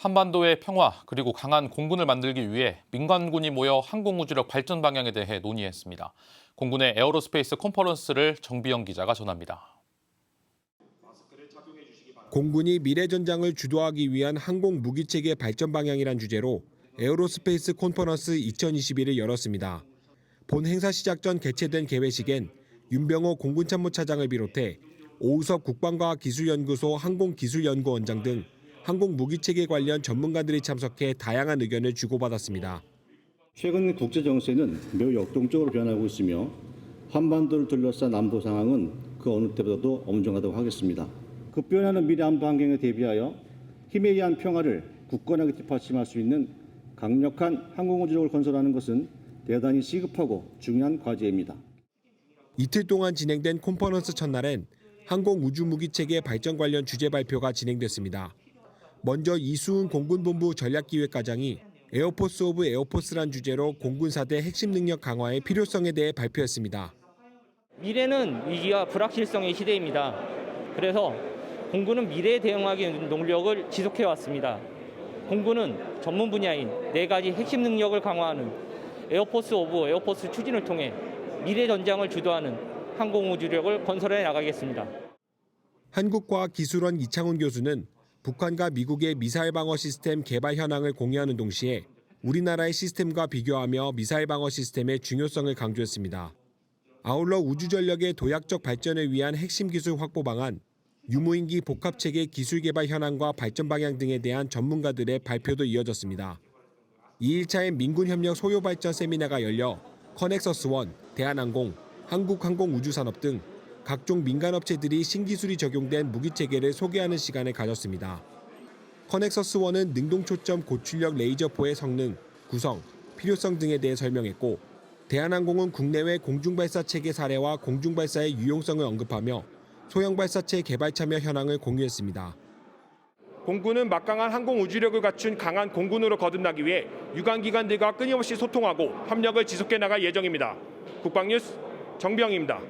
한반도의 평화 그리고 강한 공군을 만들기 위해 민간군이 모여 항공우주력 발전 방향에 대해 논의했습니다. 공군의 에어로스페이스 컨퍼런스를 정비영 기자가 전합니다. 공군이 미래 전장을 주도하기 위한 항공 무기 체계 발전 방향이란 주제로 에어로스페이스 콘퍼런스 2021을 열었습니다. 본 행사 시작 전 개최된 개회식엔 윤병호 공군 참모차장을 비롯해 오우섭 국방과학기술연구소 항공기술연구원장 등 항공 무기 체계 관련 전문가들이 참석해 다양한 의견을 주고받았습니다. 최근 국제 정세는 매우 역동적으로 변하고 있으며 한반도를 둘러싼 안보 상황은 그 어느 때보다도 엄중하다고 하겠습니다. 급변하는 미래 안보 환경에 대비하여 힘에 의한 평화를 굳건하게 뒷받침할 수 있는 강력한 항공우주력을 건설하는 것은 대단히 시급하고 중요한 과제입니다. 이틀 동안 진행된 콘퍼런스 첫날엔 항공 우주 무기 체계 발전 관련 주제 발표가 진행됐습니다. 먼저 이수은 공군본부 전략기획과장이 에어포스 오브 에어포스란 주제로 공군사대 핵심 능력 강화의 필요성에 대해 발표했습니다. 미래는 위기와 불확실성의 시대입니다. 그래서 공군은 미래에 대응하기 위한 노력을 지속해 왔습니다. 공군은 전문 분야인 네 가지 핵심 능력을 강화하는 에어포스 오브 에어포스 추진을 통해 미래 전장을 주도하는 항공우주력을 건설해 나가겠습니다. 한국과학기술원 이창훈 교수는 북한과 미국의 미사일 방어 시스템 개발 현황을 공유하는 동시에 우리나라의 시스템과 비교하며 미사일 방어 시스템의 중요성을 강조했습니다. 아울러 우주전력의 도약적 발전을 위한 핵심 기술 확보 방안, 유무인기 복합체계 기술 개발 현황과 발전 방향 등에 대한 전문가들의 발표도 이어졌습니다. 2일차엔 민군협력 소요발전 세미나가 열려 커넥서스원, 대한항공, 한국항공우주산업 등 각종 민간업체들이 신기술이 적용된 무기체계를 소개하는 시간을 가졌습니다. 커넥서스원은 능동초점 고출력 레이저포의 성능, 구성, 필요성 등에 대해 설명했고 대한항공은 국내외 공중발사 체계 사례와 공중발사의 유용성을 언급하며 소형발사체 개발 참여 현황을 공유했습니다. 공군은 막강한 항공 우주력을 갖춘 강한 공군으로 거듭나기 위해 유관기관들과 끊임없이 소통하고 협력을 지속해 나갈 예정입니다. 국방뉴스 정병입니다.